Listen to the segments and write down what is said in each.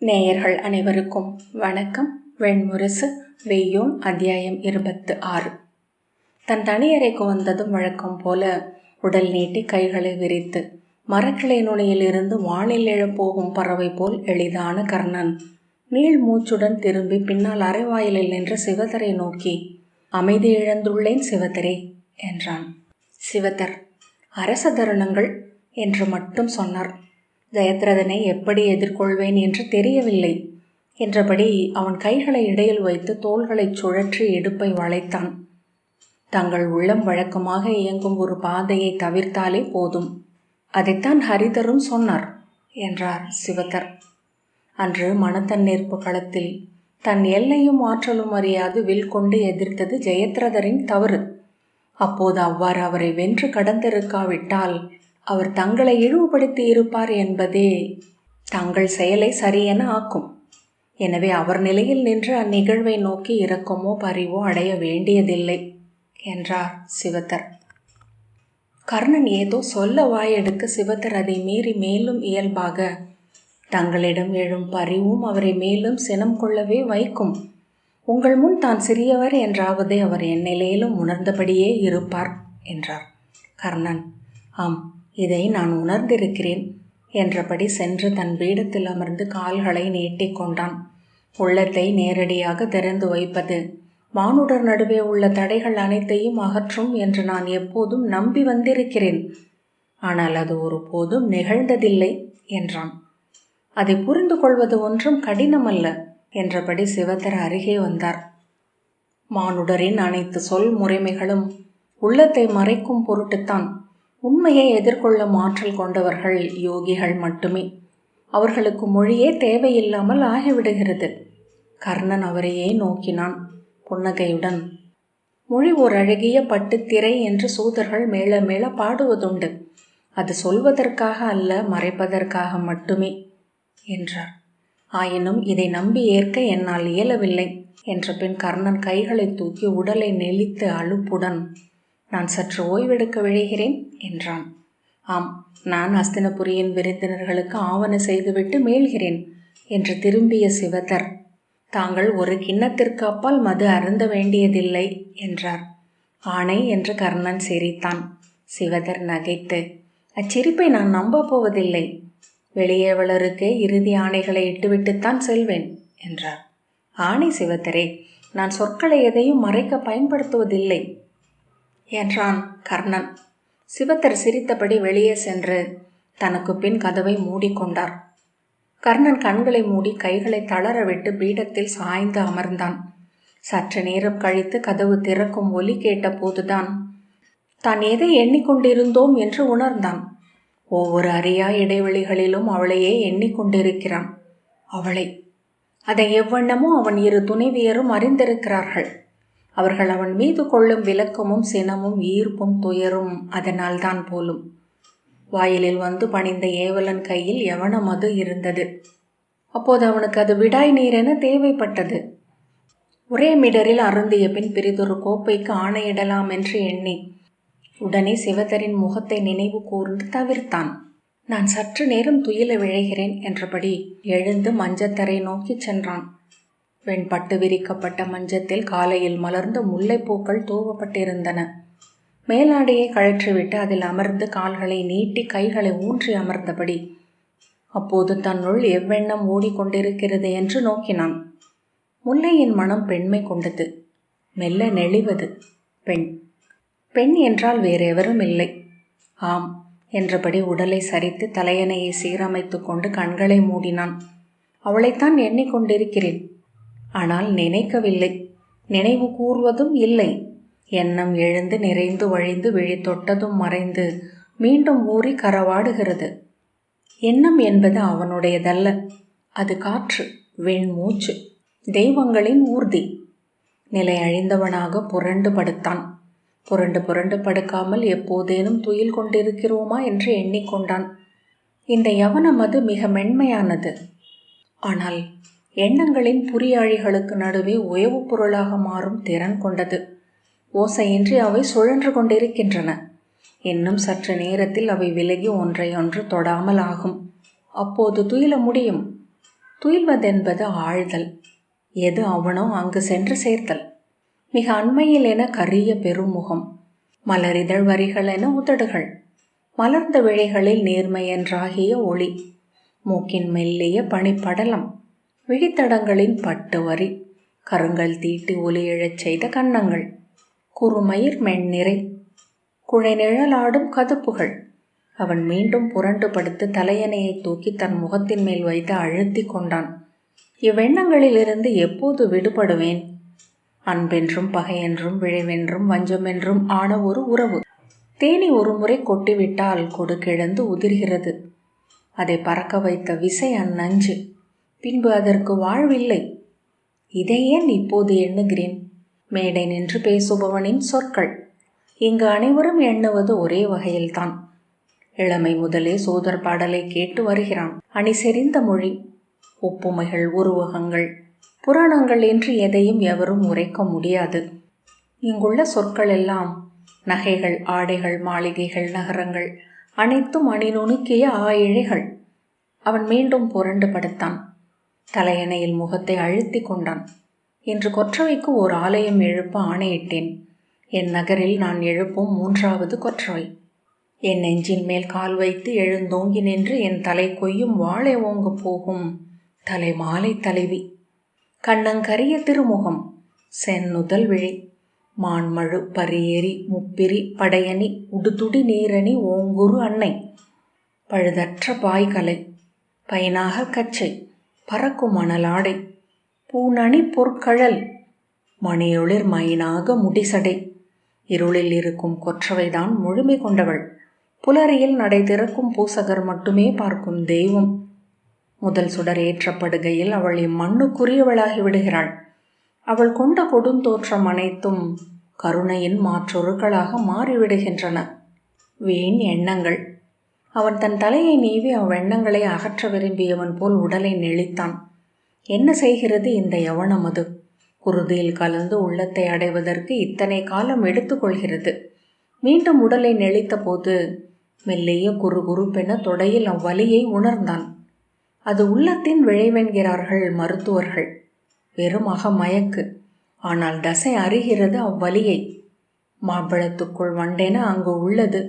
நேயர்கள் அனைவருக்கும் வணக்கம். வெண்முரசு வெய்யோன் அத்தியாயம் இருபத்து ஆறு தன் தனியறைக்கு வந்ததும் வழக்கம் போல உடல் நீட்டி கைகளை விரித்து மரக்கிளை நுனியிலிருந்து வானில் எழப்போகும் பறவை போல் எளிதான கர்ணன் நீள் மூச்சுடன் திரும்பி பின்னால் அரைவாயிலில் நின்ற சிவதரை நோக்கி அமைதி இழந்துள்ளேன் சிவதரே என்றான். சிவதர் அரச தருணங்கள் என்று மட்டும் சொன்னார். ஜெயத்ரதனை எப்படி எதிர்கொள்வேன் என்று தெரியவில்லை. என்றபடி அவன் கைகளை இடையில் வைத்து தோள்களைச் சுழற்றி இடுப்பை வளைத்தான். தங்கள் உள்ளம் வழக்கமாக இயங்கும் ஒரு பாதையை தவிர்த்தாலே போதும். அதைத்தான் ஹரிதரும் சொன்னார் என்றார் சிவதர் அன்று மனத்தன்னேற்பு களத்தில் தன் எல்லையும் ஆற்றலும் அறியாது வில் கொண்டு எதிர்த்தது ஜெயத்ரதரின் தவறு. அப்போது அவ்வாறு அவரை வென்று கடந்திருக்காவிட்டால் அவர் தங்களை இழிவுபடுத்தி இருப்பார் என்பதே தங்கள் செயலை சரியென ஆக்கும். எனவே அவர் நிலையில் நின்று அந்நிகழ்வை நோக்கி இரக்கமோ பரிவோ அடைய வேண்டியதில்லை என்றார் சிவத்தர். கர்ணன் ஏதோ சொல்ல வாயெடுக்க சிவத்தர் அதை மீறி மேலும் இயல்பாக தங்களிடம் எழும் பரிவும் அவரை மேலும் சினம் கொள்ளவே வைக்கும். உங்கள் முன் தான் சிறியவர் என்றாவதே அவர் என் நிலையிலும் உணர்ந்தபடியே இருப்பார் என்றார் கர்ணன். ஆம் இதை நான் உணர்ந்திருக்கிறேன் என்றபடி சென்று தன் பீடத்தில் அமர்ந்து கால்களை நீட்டிக்கொண்டான் உள்ளத்தை நேரடியாக திறந்து வைப்பது. மானுடர் நடுவே உள்ள தடைகள் அனைத்தையும் அகற்றும் என்று நான் எப்போதும் நம்பி வந்திருக்கிறேன். ஆனால் அது ஒருபோதும் நிகழ்ந்ததில்லை என்றான். அதை புரிந்து கொள்வது ஒன்றும் கடினமல்ல என்றபடி சிவத்தர் அருகே வந்தார். மானுடரின் அனைத்து சொல் முறைமைகளும் உள்ளத்தை மறைக்கும் பொருட்டுத்தான். உண்மையை எதிர்கொள்ளும் ஆற்றல் கொண்டவர்கள் யோகிகள் மட்டுமே. அவர்களுக்கு மொழியே தேவையில்லாமல் ஆகிவிடுகிறது. கர்ணன் அவரையே நோக்கினான் புன்னகையுடன். மொழி ஓர் அழகிய பட்டுத்திரை என்று சூதர்கள் மேல மேல பாடுவதுண்டு. அது சொல்வதற்காக அல்ல மறைப்பதற்காக மட்டுமே என்றார். ஆயினும் இதை நம்பி ஏற்க என்னால் இயலவில்லை என்ற பின் கர்ணன் கைகளை தூக்கி உடலை நெளித்து அலுப்புடன் நான் சற்று ஓய்வெடுக்க விழைகிறேன் என்றான். ஆம் நான் அஸ்தினபுரியின் விருந்தினர்களுக்கு ஆவண செய்துவிட்டு மேல்கிறேன் என்று திரும்பிய சிவதர் தாங்கள் ஒரு கிண்ணத்திற்கு அப்பால் மது அருந்த வேண்டியதில்லை என்றார். ஆணை என்று கர்ணன் சிரித்தான். சிவதர் நகைத்து அச்சிரிப்பை நான் நம்ப போவதில்லை. வெளியேவளருக்கு இறுதி ஆணைகளை இட்டுவிட்டுத்தான் செல்வேன் என்றார். ஆணை சிவத்தரே நான் சொற்களை எதையும் மறைக்க பயன்படுத்துவதில்லை. என்றான் கர்ணன். சிவத்தர் சிரித்தபடி வெளியே சென்று தனக்கு பின் கதவை மூடிக்கொண்டார் கர்ணன் கண்களை மூடி கைகளை தளரவிட்டு பீடத்தில் சாய்ந்து அமர்ந்தான். சற்று நேரம் கழித்து கதவு திறக்கும் ஒலி கேட்ட போதுதான் தான் எதை எண்ணிக்கொண்டிருந்தோம் என்று உணர்ந்தான். ஒவ்வொரு அறியா இடைவெளிகளிலும் அவளையே எண்ணிக்கொண்டிருக்கிறான். அவளை அதை எவ்வண்ணமோ அவன் இரு துணைவியரும் அறிந்திருக்கிறார்கள். அவர்கள் அவன் மீது கொள்ளும் விளக்கமும் சினமும் ஈர்ப்பும் துயரும் அதனால்தான் போலும். வாயிலில் வந்து பணிந்த ஏவலன் கையில் எவன மது இருந்தது. அப்போது அவனுக்கு அது விடாய் நீரென தேவைப்பட்டது. ஒரே மிடரில் அருந்திய பின் பிரிதொரு கோப்பைக்கு ஆணையிடலாம் என்று எண்ணி உடனே சிவதரின் முகத்தை நினைவு கூர்ந்து தவிர்த்தான். நான் சற்று நேரம் துயில விழைகிறேன் என்றபடி எழுந்து மஞ்சத்தரை நோக்கிச் சென்றான். வெண்பட்டு விரிக்கப்பட்ட மஞ்சத்தில் காலையில் மலர்ந்த முல்லைப்பூக்கள் தூவப்பட்டிருந்தன. மேலாடையை கழற்றிவிட்டு அதில் அமர்ந்து கால்களை நீட்டி கைகளை ஊன்றி அமர்ந்தபடி அப்போது தன்னுள் எவ்வெண்ணம் ஓடிக்கொண்டிருக்கிறது என்று நோக்கினான். முல்லையின் மனம் பெண்மை கொண்டது. மெல்ல நெளிவது. பெண் பெண் என்றால் வேறெவரும் இல்லை. ஆம் என்றபடி உடலை சரித்து தலையணையை சீரமைத்து கொண்டு கண்களை மூடினான். அவளைத்தான் எண்ணிக்கொண்டிருக்கிறேன். ஆனால் நினைக்கவில்லை. நினைவு கூறுவதும் இல்லை. எண்ணம் எழுந்து நிறைந்து வழிந்து விழி தொட்டதும் மறைந்து மீண்டும் ஊறி கரவாடுகிறது. எண்ணம் என்பது அவனுடையதல்ல. அது காற்று வெண்மூச்சு தெய்வங்களின் ஊர்தி. நிலை அழிந்தவனாக புரண்டு படுத்தான். புரண்டு புரண்டு படுக்காமல் எப்போதேனும் துயில் கொண்டிருக்கிறோமா என்று எண்ணிக்கொண்டான். இந்த யவனம் அது மிக மென்மையானது. ஆனால் எண்ணங்களின் புரியாழிகளுக்கு நடுவே உயவு பொருளாக மாறும் திறன் கொண்டது. ஓசையின்றி அவை சுழன்று கொண்டிருக்கின்றன. இன்னும் சற்று நேரத்தில் அவை விலகி ஒன்றையொன்று தொடாமல் ஆகும். அப்போது துயில முடியும். துயில்வதென்பது ஆழ்தல். எது அவனோ அங்கு சென்று சேர்த்தல். மிக அண்மையில் என கரிய பெருமுகம். மலரிதழ் வரிகள் என உதடுகள். மலர்ந்த விழிகளில் நேர்மையென்றாகிய ஒளி. மூக்கின் மெல்லிய பனிப்படலம். விழித்தடங்களின் பட்டு வரி கருங்கல் தீட்டி ஒலி எழச் செய்த கன்னங்கள் குறுமயிர் மென்னிறை குழை நிழலாடும் கதுப்புகள். அவன் மீண்டும் புரண்டு படுத்து தலையணையை தூக்கி தன் முகத்தின் மேல் வைத்து அழுத்தி கொண்டான். இவ்வெண்ணங்களிலிருந்து எப்போது விடுபடுவேன்? அன்பென்றும் பகையென்றும் விழைவென்றும் வஞ்சமென்றும் ஆன ஒரு உறவு. தேனி ஒரு முறை கொட்டிவிட்டால் கொடுக்கிழந்து உதிர்கிறது. அதை பறக்க வைத்த விசை அந்நஞ்சு. பின்பு அதற்கு வாழ்வில்லை. இதை ஏன் இப்போது எண்ணுகிறேன்? மேடை நின்று பேசுபவனின் சொற்கள். இங்கு அனைவரும் எண்ணுவது ஒரே வகையில்தான். இளமை முதலே சோதர் பாடலை கேட்டு வருகிறான். அணி செறிந்த மொழி ஒப்புமைகள் உருவகங்கள். புராணங்கள் என்று எதையும் எவரும் உரைக்க முடியாது. இங்குள்ள சொற்கள் எல்லாம் நகைகள் ஆடைகள் மாளிகைகள் நகரங்கள் அனைத்தும் அணி நுணுக்கிய ஆயிழைகள் அவன் மீண்டும் புரண்டு படுத்தான். தலையணையில் முகத்தை அழுத்தி கொண்டான். இன்று கொற்றவைக்கு ஓர் ஆலயம் எழுப்ப ஆணையிட்டேன். என் நகரில் நான் எழுப்பும் மூன்றாவது கொற்றவை. என் நெஞ்சின் மேல் கால் வைத்து எழுந்தோங்கி நின்று என் தலை கொய்யும் வாழை ஓங்க போகும். தலை மாலை தலைவி கண்ணங்கரிய திருமுகம். சென்னுதல் விழி. மான்மழு பரியேறி முப்பிரி படையணி உடுதுடி நீரணி ஓங்குரு அன்னை. பழுதற்ற பாய்கலை. பயனாக கச்சை. பறக்கும் மணலாடை பூனணி பொற்கழல் மணியொளிர் மயினாக முடிசடை. இருளில் இருக்கும் கொற்றவைதான் முழுமை கொண்டவள். புலரியில் நடை திறக்கும் பூசகர் மட்டுமே பார்க்கும் தெய்வம். முதல் சுடர் ஏற்றப்படுகையில் அவள் இம்மண்ணுக்குரியவளாகி விடுகிறாள். அவள் கொண்ட கொடுந்தோற்றம் அனைத்தும் கருணையின் மாற்றொருக்களாக மாறிவிடுகின்றன. வீண் எண்ணங்கள். அவன் தன் தலையை நீவி அவ்வெண்ணங்களை அகற்ற விரும்பியவன் போல் உடலை நெளித்தான். என்ன செய்கிறது இந்த யவனம் அது குருதியில் கலந்து உள்ளத்தை அடைவதற்கு இத்தனை காலம் எடுத்துக்கொள்கிறது மீண்டும் உடலை நெளித்த போது மெல்லிய குறு குறுப்பென தொடையில் அவ்வலியை உணர்ந்தான். அது உள்ளத்தின் விளைவென்கிறார்கள் மருத்துவர்கள். வெறுமாக மயக்கு ஆனால் தசை அறிகிறது அவ்வலியை மாம்பழத்துக்குள் வண்டென அங்கு உள்ளது.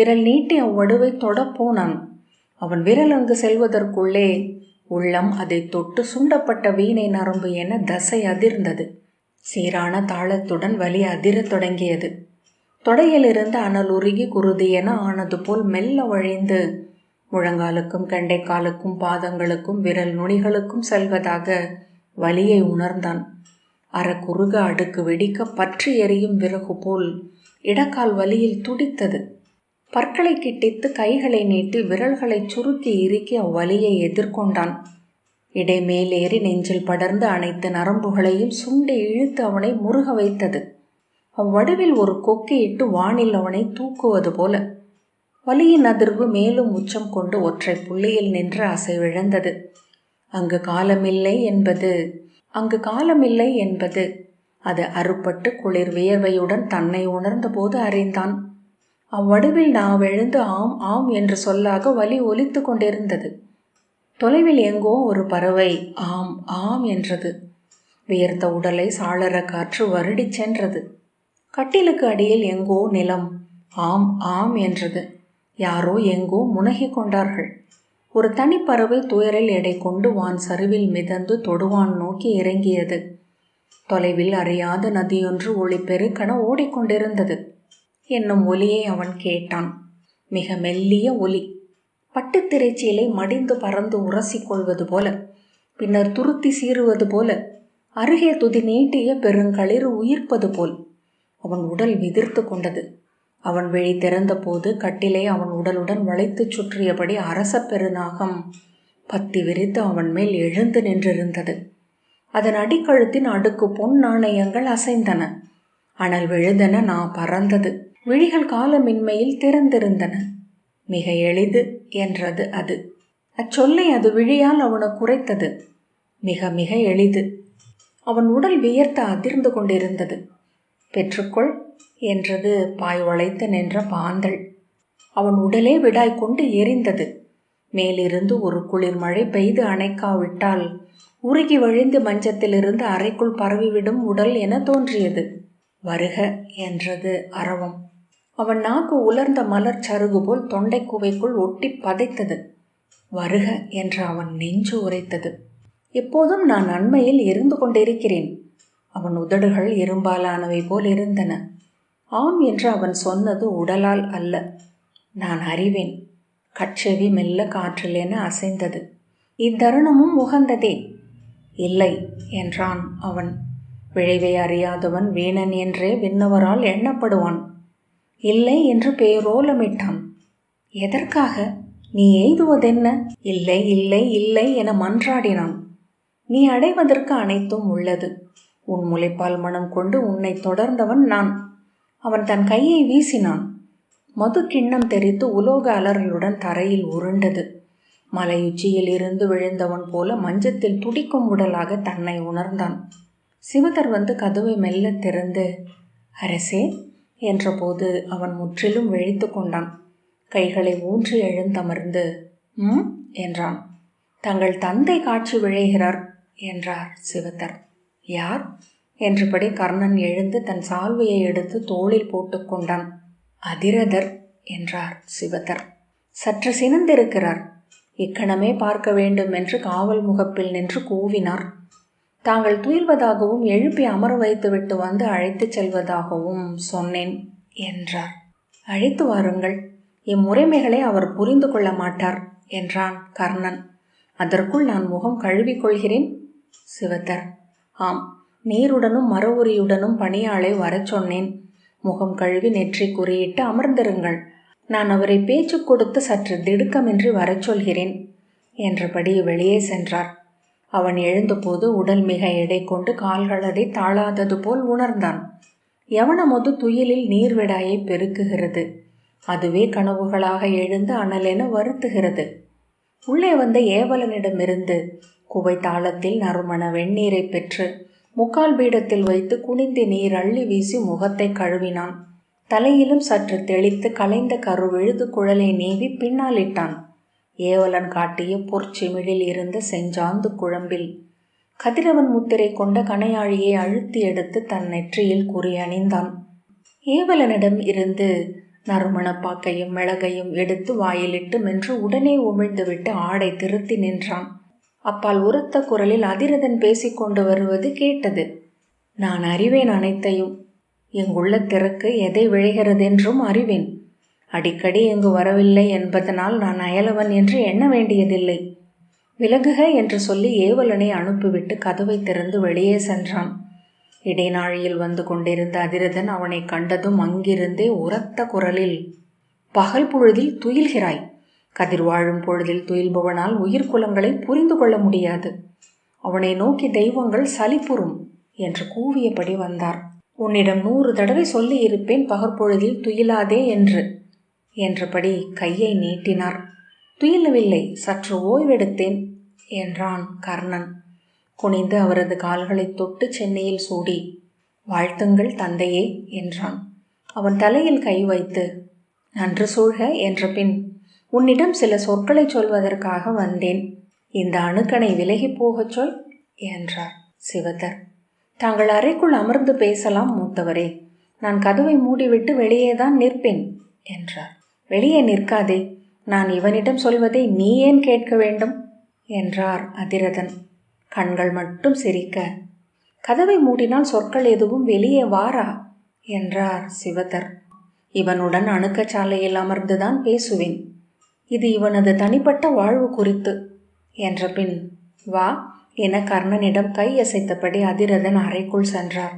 விரல் நீட்டி அவ்வடுவை தொடப்போனான் அவன் விரல் அங்கு செல்வதற்குள்ளே உள்ளம் அதை தொட்டு சுண்டப்பட்ட வீணை நரம்பு என தசை அதிர்ந்தது. சீரான தாளத்துடன் வலி அதிரத் தொடங்கியது. தொடையிலிருந்து அனல் உருகி குருதி என ஆனது போல் மெல்ல வழிந்து முழங்காலுக்கும் கண்டைக்காலுக்கும் பாதங்களுக்கும் விரல் நுனிகளுக்கும் செல்வதாக வலியை உணர்ந்தான். அறக்குறுக அடுக்கு வெடிக்க பற்றி எரியும் விறகு போல் இடக்கால் வலியில் துடித்தது. பற்களை கிட்டித்து கைகளை நீட்டி விரல்களை சுருக்கி இறுக்கி அவ்வலியை எதிர்கொண்டான். இடை மேலேறி நெஞ்சில் படர்ந்து அனைத்து நரம்புகளையும் சுண்டி இழுத்து அவனை முருக வைத்தது. அவ்வடுவில் ஒரு கொக்கியிட்டு வானில் அவனை தூக்குவது போல. வலியின் அதிர்வு மேலும் உச்சம் கொண்டு ஒற்றை புள்ளியில் நின்று அசைவிழந்தது அங்கு காலமில்லை என்பது அங்கு காலமில்லை என்பது அது அறுபட்டு குளிர் வியர்வையுடன் தன்னை உணர்ந்தபோது அறிந்தான். அவ்வடுவில் நாவெழுந்து ஆம் ஆம் என்று சொல்லாக வலி ஒலித்து கொண்டிருந்தது. தொலைவில் எங்கோ ஒரு பறவை ஆம் ஆம் என்றது. வியர்த்த உடலை சாளர காற்று வருடி சென்றது. கட்டிலுக்கு அடியில் எங்கோ நிலம் ஆம் ஆம் என்றது. யாரோ எங்கோ முனகி கொண்டார்கள். ஒரு தனிப்பறவை துயரில் எடை கொண்டு வான் சரிவில் மிதந்து தொடுவான் நோக்கி இறங்கியது. தொலைவில் அறியாத நதியொன்று ஒளி பெருக்கென ஓடிக்கொண்டிருந்தது என்னும் ஒலியை அவன் கேட்டான். மிக மெல்லிய ஒலி. பட்டுத்திரைச்சீலை மடிந்து பறந்து உரசிக்கொள்வது போல. பின்னர் துருத்தி சீறுவது போல. அருகே துதி நீட்டிய பெருங்களிர் உயிர்ப்பது போல். அவன் உடல் விதிர்த்து கொண்டது. அவன் விழி திறந்தபோது கட்டிலை அவன் உடலுடன் வளைத்துச் சுற்றியபடி அரச பெருநாகம் பத்தி விரித்து அவன் மேல் எழுந்து நின்றிருந்தது. அதன் அடிக்கழுத்தின் அடுக்கு பொன் நாணயங்கள் அசைந்தன. அனல் விழுதென நான் பறந்தது. விழிகள் காலமின்மையில் திறந்திருந்தன. மிக எளிது என்றது அது. அச்சொல்லை அது விழியால் அவனுக்கு குறைத்தது. மிக மிக எளிது. அவன் உடல் வியர்த்த அதிர்ந்து கொண்டிருந்தது. பெற்றுக்கொள் என்றது பாய் வளைத்து நின்ற பாந்தள். அவன் உடலே விடாய் கொண்டு எரிந்தது. மேலிருந்து ஒரு குளிர் மழை பெய்து அணைக்காவிட்டால் உருகி வழிந்து மஞ்சத்திலிருந்து அறைக்குள் பரவிவிடும் உடல் என தோன்றியது. வருக என்றது அரவம் அவன் நாக்கு உலர்ந்த மலர் சருகு போல் தொண்டை குவைக்குள் ஒட்டி பதைத்தது. வருக என்று அவன் நெஞ்சு உரைத்தது. எப்போதும் நான் நன்மையில் இருந்து கொண்டிருக்கிறேன். அவன் உதடுகள் இரும்பாலானவை போல் இருந்தன. ஆம் என்று அவன் சொன்னது உடலால் அல்ல. நான் அறிவேன். கட்செவி மெல்ல காற்றில் என அசைந்தது. இத்தருணமும் உகந்ததே. இல்லை என்றான் அவன். விளைவை அறியாதவன் வீணன் என்றே விண்ணவரால் எண்ணப்படுவான். இல்லை என்று பேரோலமிட்டான். எதற்காக? நீ எய்துவதென்ன? இல்லை இல்லை இல்லை என மன்றாடினான். நீ அடைவதற்கு அனைத்தும் உள்ளது. உன் முளைப்பால் மனம் கொண்டு உன்னை தொடர்ந்தவன் நான். அவன் தன் கையை வீசினான். மது கிண்ணம் தெரித்து உலோக அலறலுடன் தரையில் உருண்டது. மலையுச்சியில் இருந்து விழுந்தவன் போல மஞ்சத்தில் துடிக்கும் உடலாக தன்னை உணர்ந்தான். சிவதர் வந்து கதவை மெல்ல திறந்து அரசே என்றபோது அவன் முற்றிலும் விழித்து கொண்டான். கைகளை ஊன்றி எழுந்தமர்ந்து ம் என்றான். தங்கள் தந்தை காட்சி விழைகிறார் என்றார் சிவதர். யார்? என்றபடி கர்ணன் எழுந்து தன் சால்வையை எடுத்து தோளில் போட்டுக்கொண்டான் அதிரதர் என்றார் சிவதர். சற்று சினந்திருக்கிறார். இக்கணமே பார்க்க வேண்டும் என்று காவல் முகப்பில் நின்று கூவினார். தாங்கள் துயில்வதாகவும் எழுப்பி அமர வைத்துவிட்டு வந்து அழைத்துச் செல்வதாகவும் சொன்னேன் என்றார். அழைத்து வாருங்கள். இம்முறைமைகளை அவர் புரிந்து கொள்ள மாட்டார் என்றான் கர்ணன். அதற்குள் நான் முகம் கழுவிக்கொள்கிறேன் சிவத்தர். ஆம் நீருடனும் மர உரியுடனும் பணியாளை வரச் சொன்னேன். முகம் கழுவி நெற்றி குறியிட்டு அமர்ந்திருங்கள். நான் அவரை பேச்சு கொடுத்து சற்று திடுக்கமின்றி வரச் சொல்கிறேன் என்றபடி வெளியே சென்றார். அவன் எழுந்தபோது உடல் மிக எடை கொண்டு கால்களடை தாழாதது போல் உணர்ந்தான். யவனமது துயிலில் நீர்விடாயை பெருக்குகிறது. அதுவே கனவுகளாக எழுந்து அனலென வருத்துகிறது. உள்ளே வந்த ஏவலனிடமிருந்து குவை தாளத்தில் நறுமண வெந்நீரை பெற்று முக்கால் பீடத்தில் வைத்து குனிந்து நீர் அள்ளி வீசி முகத்தை கழுவினான். தலையிலும் சற்று தெளித்து கலைந்த கரு விழுது குழலை நீவி பின்னாலிட்டான் ஏவலன் காட்டிய பொற்சிமிழில் இருந்த செஞ்சாந்து குழம்பில். கதிரவன் முத்திரை கொண்ட கணையாழியை அழுத்தி எடுத்து தன் நெற்றியில் குறி அணிந்தான். ஏவலனிடம் இருந்து நறுமணப்பாக்கையும் மிளகையும் எடுத்து வாயிலிட்டு மென்று உடனே உமிழ்ந்துவிட்டு ஆடை திருத்தி நின்றான். அப்பால் உரத்த குரலில் அதிரதன் பேசிக்கொண்டு வருவது கேட்டது. நான் அறிவேன் அனைத்தையும். எங்குள்ள திறக்கு எதை விழைகிறதென்றும் அறிவேன். அடிக்கடி இங்கு வரவில்லை என்பதனால் நான் அயலவன் என்று எண்ண வேண்டியதில்லை. விலகுக என்று சொல்லி ஏவலனை அனுப்பிவிட்டு கதவை திறந்து வெளியே சென்றான். இடைநாழியில் வந்து கொண்டிருந்த அதிரதன் அவனை கண்டதும் அங்கிருந்தே உரத்த குரலில் பகல் பொழுதில் துயில்கிறாய். கதிர் வாழும் பொழுதில் துயில்பவனால் உயிர்குலங்களை புரிந்து கொள்ள முடியாது. அவனை நோக்கி தெய்வங்கள் சலிப்புறும் என்று கூவியபடி வந்தார். உன்னிடம் நூறு தடவை சொல்லி இருப்பேன் பகற்பொழுதில் துயிலாதே என்று. என்றபடி கையை நீட்டினார். துயிலவில்லை சற்று ஓய்வெடுத்தேன் என்றான் கர்ணன். குனிந்து அவரது கால்களை தொட்டு சென்னையில் சூடி வாழ்த்துங்கள் தந்தையே என்றான். அவன் தலையில் கை வைத்து நன்று சூழ்க என்ற பின் உன்னிடம் சில சொற்களை சொல்வதற்காக வந்தேன். இந்த அணுக்கனை விலகி போகச் சொல் என்றார் சிவதர் தாங்கள் அறைக்குள் அமர்ந்து பேசலாம் மூத்தவரே. நான் கதவை மூடிவிட்டு வெளியேதான் நிற்பேன் என்றார். வெளியே நிற்காதே. நான் இவனிடம் சொல்வதை நீ ஏன் கேட்க வேண்டும்? என்றார் அதிரதன். கண்கள் மட்டும் சிரிக்க. கதவை மூடினால் சொற்கள் எதுவும் வெளியே வாரா? என்றார் சிவதர். இவனுடன் அணுக்கச்சாலையில் அமர்ந்துதான் பேசுவேன். இது இவனது தனிப்பட்ட வாழ்வு குறித்து. என்ற பின் வா என கர்ணனிடம் கை அசைத்தபடி அதிரதன் அறைக்குள் சென்றார்.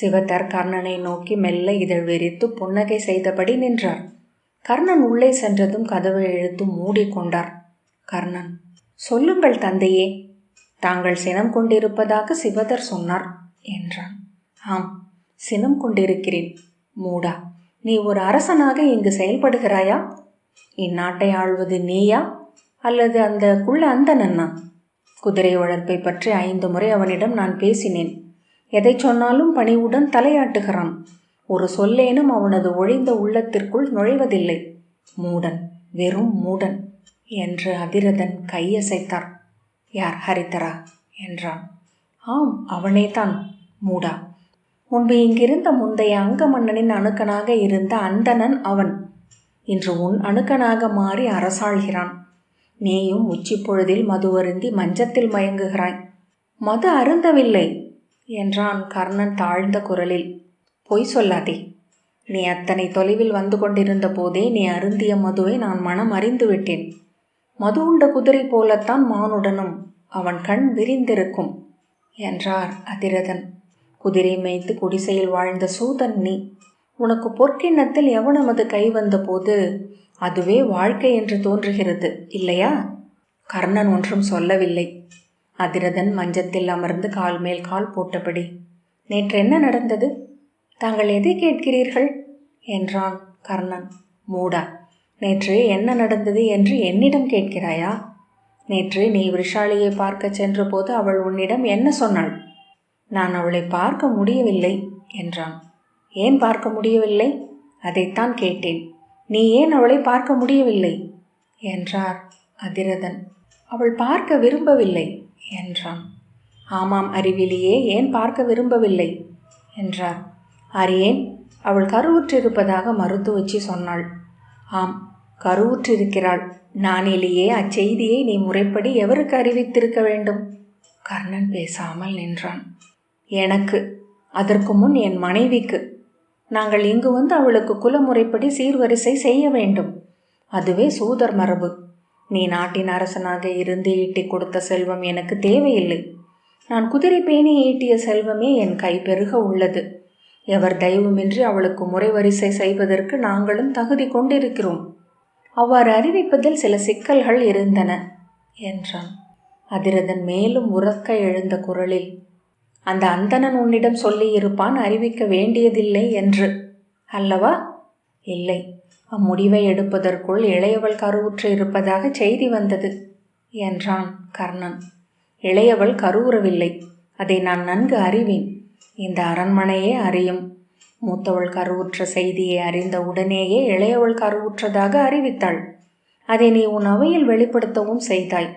சிவதர் கர்ணனை நோக்கி மெல்ல இதழ் விரித்து புன்னகை செய்தபடி நின்றார். கர்ணன் உள்ளே சென்றதும் கதவை இழுத்து மூடிக்கொண்டார். கர்ணன் சொல்லுங்கள் தந்தையே. தாங்கள் சினம் கொண்டிருப்பதாக சிவதர் சொன்னார் என்றான். ஆம் சினம் கொண்டிருக்கிறேன். மூடா நீ ஒரு அரசனாக இங்கு செயல்படுகிறாயா? இந்நாட்டை ஆள்வது நீயா? அல்லது அந்த குள்ள அந்த நன்னா குதிரை வளர்ப்பை பற்றி ஐந்து முறை அவனிடம் நான் பேசினேன். எதை சொன்னாலும் பணிவுடன் தலையாட்டுகிறான். ஒரு சொல்லேனும் அவனது ஒழிந்த உள்ளத்திற்குள் நுழைவதில்லை. மூடன் வெறும் மூடன் என்று அதிரதன் கையசைத்தார். யார் ஹரித்தரா என்றான். ஆம் அவனேதான் மூடா. முன்பு இங்கிருந்த முந்தைய அங்க மன்னனின் அணுக்கனாக இருந்த அந்தணன் அவன். இன்று உன் அணுக்கனாக மாறி அரசாள்கிறான். நீயும் உச்சி பொழுதில் மது அருந்தி மஞ்சத்தில் மயங்குகிறாய். மது அருந்தவில்லை என்றான் கர்ணன் தாழ்ந்த குரலில். பொய் சொல்லாதே. நீ அத்தனை தொலைவில் வந்து கொண்டிருந்த போதே நீ அருந்திய மதுவை நான் மனம் அறிந்து விட்டேன். மது உண்ட குதிரை போலத்தான் மானுடனும் அவன் கண் விரிந்திருக்கும் என்றார் அதிரதன். குதிரை மேய்த்து குடிசையில் வாழ்ந்த சூதன் நீ உனக்கு பொற்கிண்ணத்தில் எவனமது கை வந்தபோது அதுவே வாழ்க்கை என்று தோன்றுகிறது இல்லையா? கர்ணன் ஒன்றும் சொல்லவில்லை. அதிரதன் மஞ்சத்தில் அமர்ந்து கால் மேல் கால் போட்டபடி நேற்று என்ன நடந்தது? தாங்கள் எதை கேட்கிறீர்கள்? என்றான் கர்ணன். மூடா நேற்று என்ன நடந்தது என்று என்னிடம் கேட்கிறாயா? நேற்று நீ விஷாலியை பார்க்க சென்றபோது அவள் உன்னிடம் என்ன சொன்னாள்? நான் அவளை பார்க்க முடியவில்லை என்றான். ஏன் பார்க்க முடியவில்லை? அதைத்தான் கேட்டேன். நீ ஏன் அவளை பார்க்க முடியவில்லை? என்றார் அதிரதன். அவள் பார்க்க விரும்பவில்லை என்றான். ஆமாம் அறிவிலியே ஏன் பார்க்க விரும்பவில்லை? என்றார் அறியேன் அவள் கருவுற்றிருப்பதாக மருத்துவச்சி சொன்னாள். ஆம் கருவுற்றிருக்கிறாள். நானிலேயே அச்செய்தியை நீ முறைப்படி எவருக்கு அறிவித்திருக்க வேண்டும்? கர்ணன் பேசாமல் நின்றான். எனக்கு அதற்கு முன் என் மனைவிக்கு. நாங்கள் இங்கு வந்து அவளுக்கு குலமுறைப்படி சீர்வரிசை செய்ய வேண்டும். அதுவே சூதர் மரபு. நீ நாட்டின் அரசனாக இருந்து ஈட்டி கொடுத்த செல்வம் எனக்கு தேவையில்லை. நான் குதிரை பேணி ஈட்டிய செல்வமே என் கை பெருக உள்ளது. எவர் தெய்வமின்றி அவளுக்கு முறைவரிசை செய்வதற்கு நாங்களும் தகுதி கொண்டிருக்கிறோம். அவ்வாறு அறிவிப்பதில் சில சிக்கல்கள் இருந்தன என்றான். அதிரதன் மேலும் உறக்க எழுந்த குரலில் அந்த அந்தணன் உன்னிடம் சொல்லியிருப்பான் அறிவிக்க வேண்டியதில்லை என்று. அல்லவா? இல்லை. அம்முடிவை எடுப்பதற்குள் இளையவள் கருவுற்று இருப்பதாக செய்தி வந்தது என்றான் கர்ணன். இளையவள் கருவுறவில்லை. அதை நான் நன்கு அறிவேன். இந்த அரண்மனையே அறியும். மூத்தவள் கருவுற்ற செய்தியை அறிந்த உடனேயே இளையவள் கருவுற்றதாக அறிவித்தாள். அதை நீ உன் அவையில் வெளிப்படுத்தவும் செய்தாய்.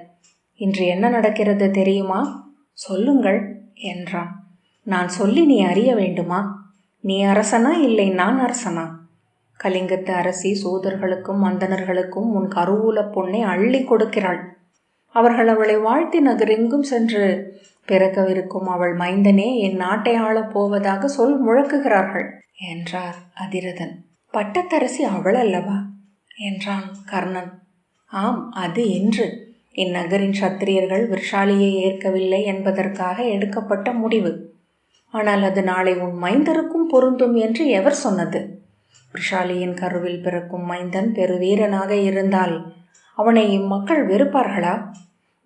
இன்று என்ன நடக்கிறது தெரியுமா? சொல்லுங்கள் என்றான். நான் சொல்லி நீ அறிய வேண்டுமா? நீ அரசனா இல்லை நான் அரசனா? கலிங்கத்து அரசி சூதர்களுக்கும் மந்தனர்களுக்கும் உன் கருவூல பொண்ணை அள்ளி கொடுக்கிறாள். அவர்கள் அவளை வாழ்த்தி நகரெங்கும் சென்று பிறக்கவிருக்கும் அவள் மைந்தனே என் நாட்டை ஆளப் போவதாக சொல் முழக்குகிறார்கள் என்றார் அதிரதன். பட்டத்தரசி அவள் அல்லவா என்றான் கர்ணன். ஆம் அது என்று. இந்நகரின் சத்திரியர்கள் விஷாலியை ஏற்கவில்லை என்பதற்காக எடுக்கப்பட்ட முடிவு. ஆனால் அது நாளை உன் மைந்தருக்கும் பொருந்தும் என்று எவர் சொன்னது? விஷாலியின் கருவில் பிறக்கும் மைந்தன் பெருவீரனாக இருந்தால் அவனை இம்மக்கள் வெறுப்பார்களா?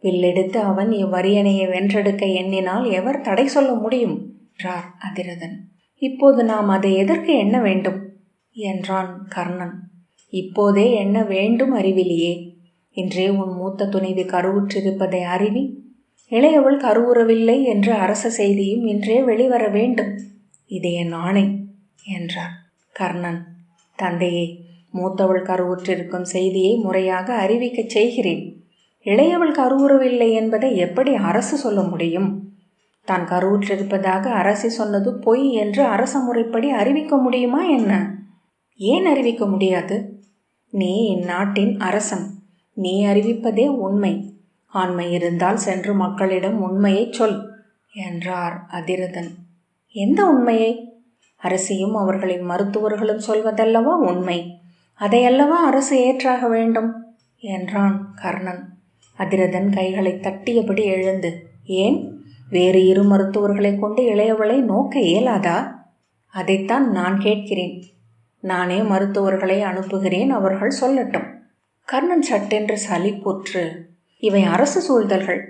வில்லெடுத்து அவன் இவ்வரியணையை வென்றெடுக்க எண்ணினால் எவர் தடை சொல்ல முடியும்? என்றார் அதிரதன். இப்போது நாம் அதை எதற்கு எண்ண வேண்டும்? என்றான் கர்ணன். இப்போதே எண்ண வேண்டும் அறிவிலியே. இன்றே உன் மூத்த துணைவி கருவுற்றிருப்பதை அறிவி. இளையவள் கருவுறவில்லை என்ற அரச செய்தியும் இன்றே வெளிவர வேண்டும். இது என் ஆணை என்றார் கர்ணன். தந்தையே மூத்தவள் கருவுற்றிருக்கும் செய்தியை முறையாக அறிவிக்கச் செய்கிறேன். இளையவள் கருவுறவில்லை என்பதை எப்படி அரசு சொல்ல முடியும்? தான் கருவுற்றிருப்பதாக அரசி சொன்னது பொய் என்று அரச முறைப்படி அறிவிக்க முடியுமா என்ன? ஏன் அறிவிக்க முடியாது? நீ இந்நாட்டின் அரசன். நீ அறிவிப்பதே உண்மை. ஆண்மை இருந்தால் சென்று மக்களிடம் உண்மையைச் சொல் என்றார் அதிரதன். எந்த உண்மையை? அரசியும் அவர்களின் மருத்துவர்களும் சொல்வதல்லவா உண்மை? அதையல்லவா அரசு ஏற்றாக வேண்டும்? என்றான் கர்ணன். அதிரதன் கைகளை தட்டியபடி எழுந்து ஏன்? வேறு இரு மருத்துவர்களை கொண்டு இளையவளை நோக்க இயலாதா? அதைத்தான் நான் கேட்கிறேன். நானே மருத்துவர்களை அனுப்புகிறேன் அவர்கள் சொல்லட்டும். கர்ணன் சட்டென்று சலிப்புற்று இவை அரசு சூழ்தல்கள்.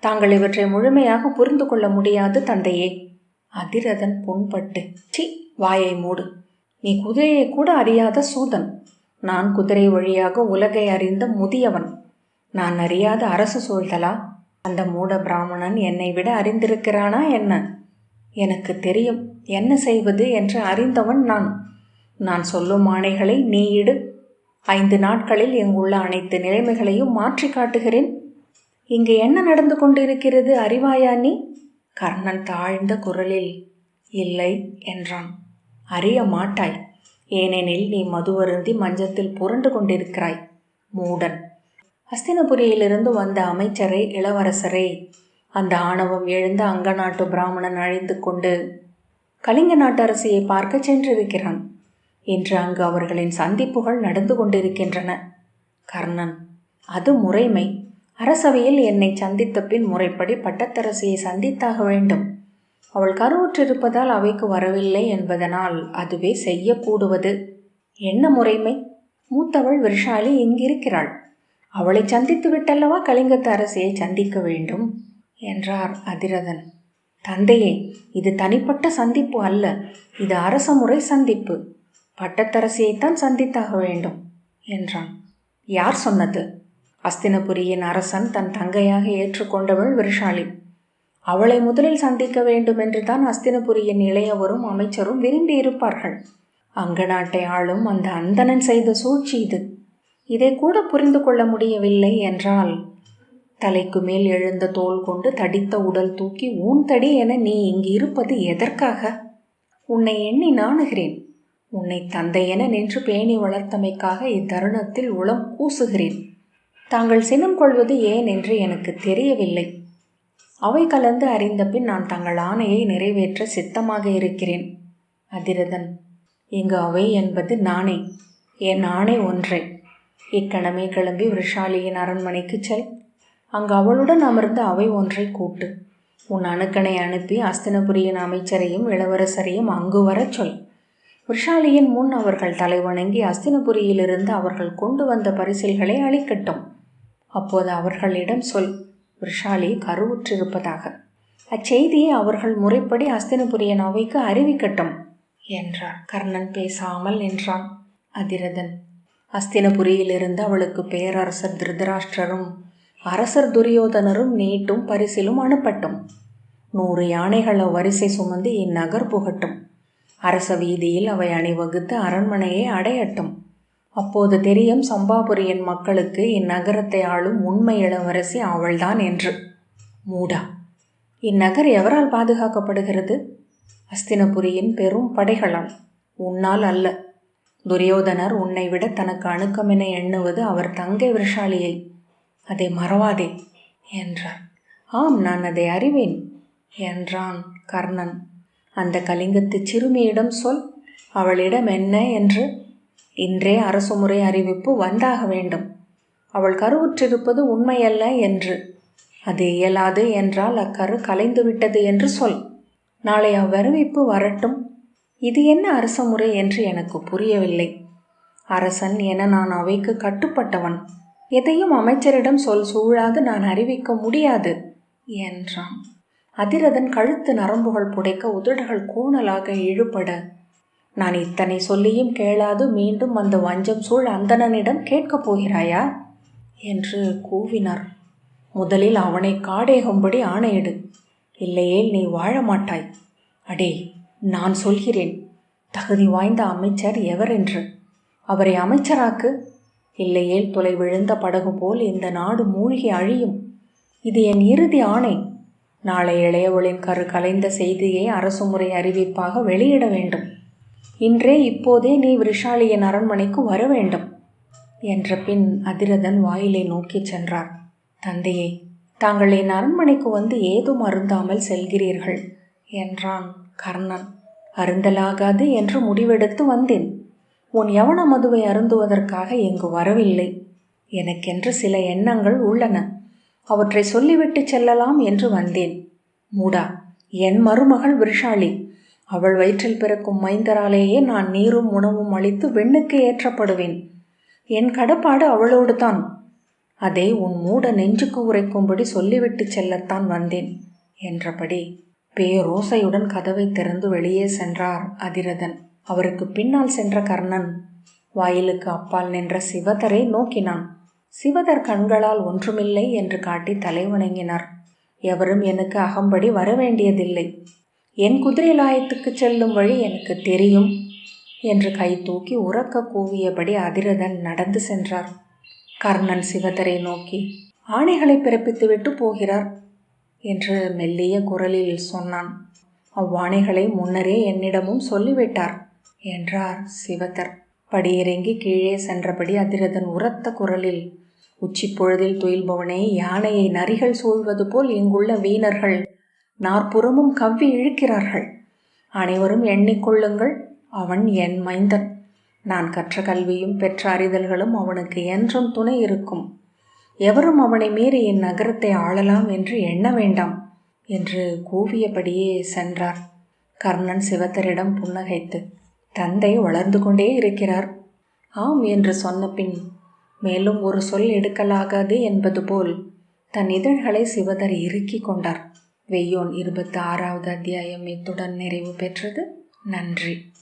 தாங்கள் இவற்றை முழுமையாக புரிந்து கொள்ள முடியாது தந்தையே. அதிரதன் புண்பட்டு சி வாயை மூடு. நீ குதிரையை கூட அறியாத சூதன். நான் குதிரை வழியாக உலகை அறிந்த முதியவன். நான் அறியாத அரசு சூழ்தலா அந்த மூட பிராமணன் என்னை விட அறிந்திருக்கிறானா என்ன? எனக்கு தெரியும் என்ன செய்வது என்று அறிந்தவன் நான். நான் சொல்லும் ஆணைகளை நீ இடு. ஐந்து நாட்களில் இங்குள்ள அனைத்து நிலைமைகளையும் மாற்றி காட்டுகிறேன். இங்கு என்ன நடந்து கொண்டிருக்கிறது அறிவாயா நீ? கர்ணன் தாழ்ந்த குரலில் இல்லை என்றான். அறிய மாட்டாய். ஏனெனில் நீ மதுவருந்தி மஞ்சத்தில் புரண்டு கொண்டிருக்கிறாய் மூடன். அஸ்தினபுரியிலிருந்து வந்த அமைச்சரே இளவரசரே. அந்த ஆணவம் எழுந்த அங்க நாட்டு பிராமணன் அழைத்து கொண்டு கலிங்க நாட்டரசியை பார்க்க சென்றிருக்கிறான் என்று அங்கு அவர்களின் சந்திப்புகள் நடந்து கொண்டிருக்கின்றன. கர்ணன் அது முறைமை. அரசவையில் என்னை சந்தித்த பின் முறைப்படி பட்டத்தரசியை சந்தித்தாக வேண்டும். அவள் கருவுற்றிருப்பதால் அவைக்கு வரவில்லை என்பதனால் அதுவே செய்யக்கூடுவது என்ன முறைமை? மூத்தவள் விஷாலி இங்கிருக்கிறாள். அவளை சந்தித்து விட்டல்லவா கலிங்கத்து அரசியை சந்திக்க வேண்டும்? என்றார் அதிரதன். தந்தையே இது தனிப்பட்ட சந்திப்பு அல்ல. இது அரச முறை சந்திப்பு. பட்டத்தரசியைத்தான் சந்தித்தாக வேண்டும் என்றான். யார் சொன்னது? அஸ்தினபுரியின் அரசன் தன் தங்கையாக ஏற்றுக்கொண்டவள் விருஷாலி. அவளை முதலில் சந்திக்க வேண்டும் என்று தான் அஸ்தினபுரியின் இளையவரும் அமைச்சரும் விரும்பி இருப்பார்கள் அங்க நாட்டை ஆளும் அந்த அந்தணன் செய்த சூழ்ச்சி இது. இதை கூட புரிந்து கொள்ள முடியவில்லை என்றால் தலைக்கு மேல் எழுந்த தோல் கொண்டு தடித்த உடல் தூக்கி ஊன் தடி என நீ இங்கு இருப்பது எதற்காக? உன்னை எண்ணி நாணுகிறேன். உன்னை தந்தை என நின்று பேணி வளர்த்தமைக்காக இத்தருணத்தில் உளம் கூசுகிறேன். தாங்கள் சினம் கொள்வது ஏன் என்று எனக்கு தெரியவில்லை. அவை கலந்து அறிந்த பின் நான் தங்கள் ஆணையை நிறைவேற்ற சித்தமாக இருக்கிறேன். அதிரதன் இங்கு அவை என்பது நானே. என் ஆணை ஒன்றே. இக்கணமே கிளம்பி விஷாலியின் அரண்மனைக்கு செல். அங்கு அவளுடன் அமர்ந்து அவை ஒன்றை கூட்டு. உன் அணுக்கனை அனுப்பி அஸ்தினபுரியின் அமைச்சரையும் இளவரசரையும் அங்கு வரச் சொல். விஷாலியின் முன் அவர்கள் தலைவணங்கி அஸ்தினபுரியிலிருந்து அவர்கள் கொண்டு வந்த பரிசில்களை அளிக்கட்டும். அப்போது அவர்களிடம் சொல். விஷாலி கருவுற்றிருப்பதாக. அச்செய்தியை அவர்கள் முறைப்படி அஸ்தினபுரியன் அவைக்கு அறிவிக்கட்டும் என்றார். கர்ணன் பேசாமல் நின்றான். அதிரதன் அஸ்தினபுரியிலிருந்து அவளுக்கு பேரரசர் திருதராஷ்டிரரும் அரசர் துரியோதனரும் நீட்டும் பரிசிலும் அனுப்பட்டும். நூறு யானைகளை வரிசை சுமந்து இந்நகர் புகட்டும். அரச வீதியில் அவை அணிவகுத்து அரண்மனையை அடையட்டும். அப்போது தெரியும் சம்பாபுரியின் மக்களுக்கு இந்நகரத்தை ஆளும் உண்மை இளவரசி அவள்தான் என்று. மூடா இந்நகர் எவரால் பாதுகாக்கப்படுகிறது? அஸ்தினபுரியின் பெரும் படைகளால். உன்னால் அல்ல. துரியோதனர் உன்னை விட தனக்கு அணுக்கமென எண்ணுவது அவர் தங்கை விஷாலியை. அதை மறவாதே என்றார் ஆம் நான் அதை அறிவேன் என்றான் கர்ணன். அந்த கலிங்கத்து சிறுமியிடம் சொல் அவளிடம் என்ன என்று. இன்றே அரசுமுறை அறிவிப்பு வந்தாக வேண்டும். அவள் கருவுற்றிருப்பது உண்மையல்ல என்று. அது இயலாது என்றால் அக்கரு கலைந்து விட்டது என்று சொல். நாளை அவ்வறிவிப்பு வரட்டும். இது என்ன அரச முறை என்று எனக்கு புரியவில்லை. அரசன் என நான் அவைக்கு கட்டுப்பட்டவன். எதையும் அமைச்சரிடம் சொல் சூழாது நான் அறிவிக்க முடியாது என்றான். அதிரதன் கழுத்து நரம்புகள் புடைக்க உதடுகள் கூணலாக இழுபட. நான் இத்தனை சொல்லியும் கேளாது மீண்டும் அந்த வஞ்சம் சூழ் அந்தணனிடம் கேட்கப் போகிறாயா? என்று கூவினார். முதலில் அவனை காடேகும்படி ஆணையிடு. இல்லையேல் நீ வாழ மாட்டாய் அடே நான் சொல்கிறேன் தகுதி வாய்ந்த அமைச்சர் எவர் என்று அவரை அமைச்சராக்கு? இல்லையேல் தொலை விழுந்த படகு போல் இந்த நாடு மூழ்கி அழியும். இது என் இறுதி ஆணை. நாளை இளையவளின் கரு கலைந்த செய்தியை அரசு முறை அறிவிப்பாக வெளியிட வேண்டும். இன்றே இப்போதே நீ விஷாலியின் அரண்மனைக்கு வர வேண்டும். என்ற பின் அதிரதன் வாயிலை நோக்கிச் சென்றார். தந்தையே தாங்கள் என் அரண்மனைக்கு வந்து ஏதும் அருந்தாமல் செல்கிறீர்கள் என்றான். கர்ணன் அருந்தலாகாது என்று முடிவெடுத்து வந்தேன். உன் யவன மதுவை அருந்துவதற்காக இங்கு வரவில்லை. எனக்கென்று சில எண்ணங்கள் உள்ளன. அவற்றை சொல்லிவிட்டு செல்லலாம் என்று வந்தேன். மூடா என் மருமகள் விஷாலி. அவள் வயிற்றில் பிறக்கும் மைந்தராலேயே நான் நீரும் உணவும் அளித்து வெண்ணுக்கு ஏற்றப்படுவேன். என் கடப்பாடு அவளோடு தான். அதை உன் மூட நெஞ்சுக்கு உரைக்கும்படி சொல்லிவிட்டு செல்லத்தான் வந்தேன் என்றபடி பேரோசையுடன் கதவை திறந்து வெளியே சென்றார் அதிரதன். அவருக்கு பின்னால் சென்ற கர்ணன். வாயிலுக்கு அப்பால் நின்ற சிவதரை நோக்கினான். சிவதர் கண்களால் ஒன்றுமில்லை என்று காட்டி தலை வணங்கினார். எவரும் எனக்கு அகம்படி வரவேண்டியதில்லை. என் குதிரை லாயத்துக்கு செல்லும் வழி எனக்கு தெரியும் என்று கை தூக்கி உறக்க கூவியபடி அதிரதன் நடந்து சென்றார். கர்ணன் சிவதரை நோக்கி ஆணைகளை பிறப்பித்துவிட்டு போகிறார். என்று மெல்லிய குரலில் சொன்னான். அவ்வாணைகளை முன்னரே என்னிடமும் சொல்லிவிட்டார் என்றார் சிவதர் படியிறங்கி கீழே சென்றபடி அதிரதன் உரத்த குரலில் உச்சிப்பொழுதில் துயில்பவனே யானையை நரிகள் சூழ்வது போல் இங்குள்ள வீணர்கள் நாற்புறமும் கவ்வி இழுக்கிறார்கள். அனைவரும் எண்ணிக்கொள்ளுங்கள் அவன் என் மைந்தன். நான் கற்ற கல்வியும் பெற்ற அறிதல்களும் அவனுக்கு என்றும் துணை இருக்கும். எவரும் அவனை மீறி என் நகரத்தை ஆளலாம் என்று எண்ண வேண்டாம் என்று கூவியபடியே சென்றார். கர்ணன் சிவத்தரிடம் புன்னகைத்து தந்தை வளர்ந்து கொண்டே இருக்கிறார். ஆம் என்று சொன்ன பின் மேலும் ஒரு சொல் எடுக்கலாகாது என்பது போல் தன் இதழ்களை சிவதர் இறுக்கி கொண்டார். வெய்யோன் இருபத்தி ஆறாவது அத்தியாயம் இத்துடன் நிறைவு பெற்றது. நன்றி.